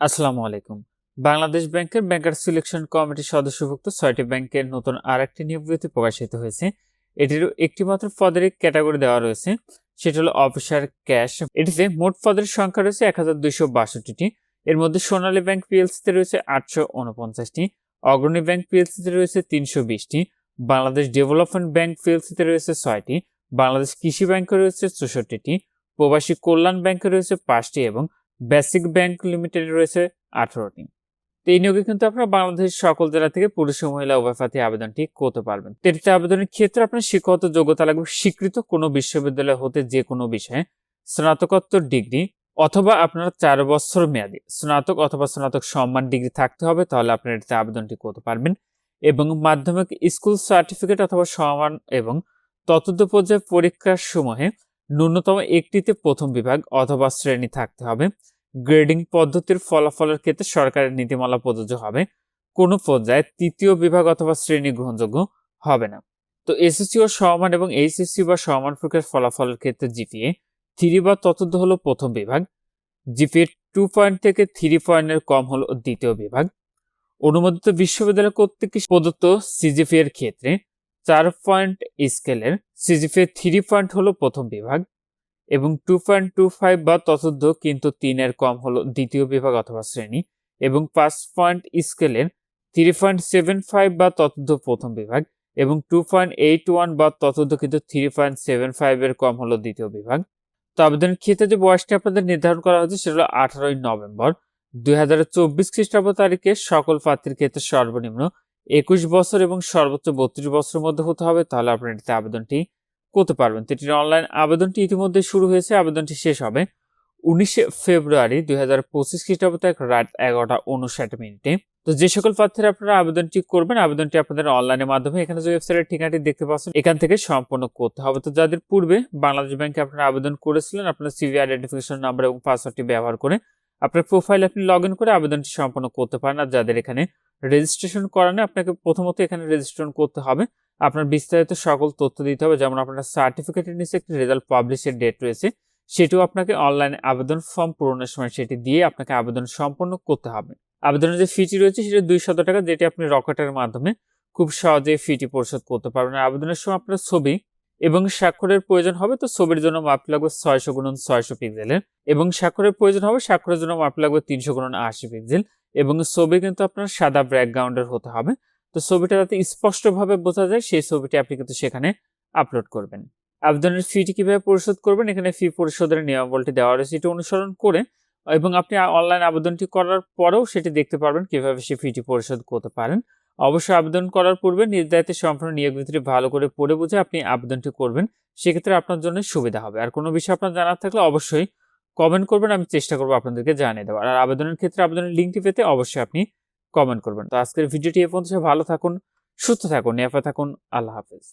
আসসালামু আলাইকুম। বাংলাদেশ ব্যাংকের ব্যাংকার সিলেকশন কমিটির সদস্যভুক্ত ছয়টি ব্যাংকের নতুন আর একটি নিয়োগ প্রকাশিত হয়েছে। এটিরও একটি মাত্র পদের ক্যাটাগরি দেওয়া রয়েছে, সেটি হলো অফিসার ক্যাশ। এটিতে মোট পদের সংখ্যা রয়েছে এক হাজার দুইশো এর মধ্যে সোনালী ব্যাংক পিএলসিতে রয়েছে আটশো উনপঞ্চাশটি, অগ্রণী ব্যাংক পিএলসিতে রয়েছে তিনশো বিশটি, বাংলাদেশ ডেভেলপমেন্ট ব্যাংক পিএলসিতে রয়েছে ছয়টি, বাংলাদেশ কৃষি ব্যাংকে রয়েছে চৌষট্টিটি, প্রবাসী কল্যাণ ব্যাংকে রয়েছে পাঁচটি এবং বেসিক ব্যাংক লিমিটেড রয়েছে আঠারোটি। তো এই নিয়োগে কিন্তু আপনারা বাংলাদেশের সকল জেলা থেকে পুরুষ ও মহিলা উভয় প্রার্থী আবেদনটি করতে পারবেন। এটিতে আবেদনের ক্ষেত্রে আপনার শিক্ষাগত যোগ্যতা লাগবে স্বীকৃত কোনো বিশ্ববিদ্যালয় হতে যে কোনো বিষয়ে স্নাতকোত্তর ডিগ্রি অথবা আপনার চার বছর মেয়াদি স্নাতক অথবা স্নাতক সম্মান ডিগ্রি থাকতে হবে, তাহলে আপনারা এটিতে আবেদনটি করতে পারবেন। এবং মাধ্যমিক স্কুল সার্টিফিকেট অথবা সমান এবং ততদ্য পর্যায়ে পরীক্ষার সমূহে ন্যূনতম একটিতে প্রথম বিভাগ অথবা শ্রেণি থাকতে হবে। গ্রেডিং পদ্ধতির ফলাফলের ক্ষেত্রে সরকারের নীতিমালা প্রযোজ্য হবে। কোনো পর্যায়ে তৃতীয় বিভাগ অথবা শ্রেণি গ্রহণযোগ্য হবে না। তো এসএসসি ও সমান এবং এইচএসসি বা সমান প্রকার ফলাফলের ক্ষেত্রে জিপিএ থ্রি বা ততোধ্য হলো প্রথম বিভাগ। জিপিএ টু পয়েন্ট থেকে থ্রি পয়েন্টের কম হলো দ্বিতীয় বিভাগ। অনুমোদিত বিশ্ববিদ্যালয় কর্তৃক প্রদত্ত সিজিপি এর ক্ষেত্রে চার পয়েন্ট স্কেলের সিজিপি থ্রি পয়েন্ট হলো প্রথম বিভাগ এবং টু পয়েন্ট টু ফাইভ বা ততোধ্য কিন্তু তিনের কম হলো দ্বিতীয় বিভাগ অথবা শ্রেণি এবং পাঁচ পয়েন্ট স্কেলের থ্রি পয়েন্ট সেভেন ফাইভ বা ততোধ্য প্রথম বিভাগ এবং টু পয়েন্ট এইট ওয়ান বা ততোধ্য কিন্তু থ্রি পয়েন্ট সেভেন ফাইভের কম হলো দ্বিতীয় বিভাগ। তো আবেদনের ক্ষেত্রে যে বয়সটি আপনাদের নির্ধারণ করা হয়েছে সেটা হলো আঠারোই নভেম্বর। দুই হাজার চব্বিশ খ্রিস্টাব্দ তারিখে সকল প্রার্থীর ক্ষেত্রে সর্বনিম্ন একুশ বছর এবং সর্বোচ্চ বত্রিশ বছরের মধ্যে হতে হবে, তাহলে আপনি এটিতে আবেদনটি করতে পারবেন। তো এটির অনলাইন আবেদনটি ইতিমধ্যে শুরু হয়েছে, আবেদনটি শেষ হবে উনিশে ফেব্রুয়ারি দুই হাজার পঁচিশ খ্রিস্টাব্দ রাত এগারোটা উনষাট মিনিটে। তো যে সকল প্রার্থীরা আপনারা আবেদনটি করবেন, আবেদনটি আপনাদের অনলাইনের মাধ্যমে, এখানে যে ওয়েবসাইটের ঠিকানাটি দেখতে পাচ্ছেন, এখান থেকে সম্পন্ন করতে হবে। তো যাদের পূর্বে বাংলাদেশ ব্যাংকে আপনারা আবেদন করেছিলেন, আপনার সিভি আইডেন্টিফিকেশন নাম্বার এবং পাসওয়ার্ডটি ব্যবহার করে আপনার প্রোফাইল আপনি লগ করে আবেদনটি সম্পন্ন করতে পারেন। আর যাদের এখানে রেজিস্ট্রেশন করা নেই আপনাকে প্রথমত এখানে রেজিস্ট্রেশন করতে হবে। আপনার বিস্তারিত সকল তথ্য দিতে হবে, যেমন আপনার সার্টিফিকেটের নিচে একটি রেজাল্ট পাবলিশের ডেট রয়েছে, সেটিও আপনাকে অনলাইনে আবেদন ফর্ম পূরণের সময় সেটি দিয়ে আপনাকে আবেদন সম্পন্ন করতে হবে। আবেদনের যে ফিটি রয়েছে, সেটা দুইশত টাকা, যেটি আপনি রকেটের মাধ্যমে খুব সহজে ফিটি পরিশোধ করতে পারবেন। আবেদনের সময় আপনার ছবি এবং স্বাক্ষরের প্রয়োজন হবে, তো ছবির জন্য মাপ লাগবে ছয়শো গুণন ছয়শো পিক্সেলের এবং স্বাক্ষরের প্রয়োজন হবে, স্বাক্ষরের জন্য মাপ লাগবে তিনশো গুণন আশি পিক্সেল এবং ছবি কিন্তু আপনার সাদা ব্যাকগ্রাউন্ডের হতে হবে। তো ছবিটা যাতে স্পষ্টভাবে বোঝা যায়, সেই ছবিটি আপনি কিন্তু সেখানে আপলোড করবেন। আবেদনের ফিটি কীভাবে পরিশোধ করবেন? এখানে ফি পরিশোধের নিয়মাবলটি দেওয়া রয়েছে। এটি অনুসরণ করে এবং আপনি অনলাইন আবেদনটি করার পরেও সেটি দেখতে পারবেন, কীভাবে সে ফিটি পরিশোধ করতে পারেন। অবশ্যই আবেদন করার পূর্বে নির্ধারিত সম্পূর্ণ নিয়োগ নীতিটি ভালো করে পড়ে বুঝে আপনি আবেদনটি করবেন। সেক্ষেত্রে আপনার জন্য সুবিধা হবে। আর কোনো বিষয় আপনার জানার থাকলে অবশ্যই কমেন্ট করবেন, আমি চেষ্টা করব আপনাদেরকে জানিয়ে দেওয়ার। আর আবেদনের ক্ষেত্রে আবেদনের লিঙ্কটি পেতে অবশ্যই আপনি কমেন্ট করবেন। তো আজকের ভিডিওটি এ পর্যন্ত ভালো থাকুন, সুস্থ থাকুন, নিরাপদ থাকুন, আল্লাহ হাফেজ।